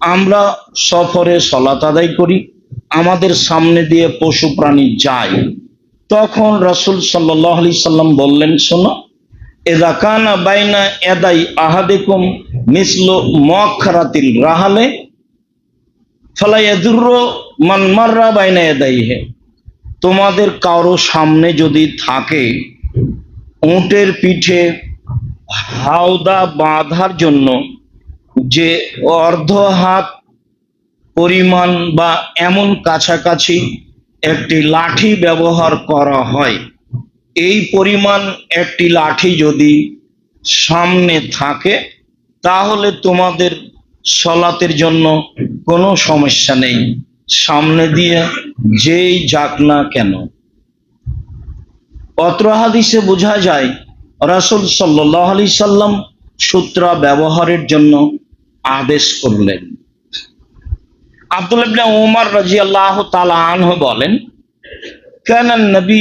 আমরা সফরে সলাত আদায় করি, আমাদের সামনে দিয়ে পশু প্রাণী যায়। তখন রসুল সাল্লাহ আলি সাল্লাম বললেন, শোনো এদা কানা বাইনা এদাই আহাদেকুম মিসল মখারাতিল রাহালে ফলাইয়াদুর মান মাররা বাইনা এদাই হে তোমাদের কারও সামনে যদি থাকে উটের পিঠে হাওদা বাঁধার জন্য যে অর্ধ হাত পরিমাণ বা এমন কাছাকাছি একটি লাঠি ব্যবহার করা হয়। এই পরিমাণ একটি লাঠি যদি সামনে থাকে, তাহলে তোমাদের সলাতের জন্য কোনো সমস্যা নেই। সামনে দিয়ে যেই যাক না কেন। অত্র হাদিসে বোঝা যায়, রাসুল সাল্লাহ আলি সাল্লাম সূত্রা ব্যবহারের জন্য আদেশ করলেন। আব্দুল ইবনে ওমর রাজি আল্লাহ তালা আনহ বলেন কেন নবী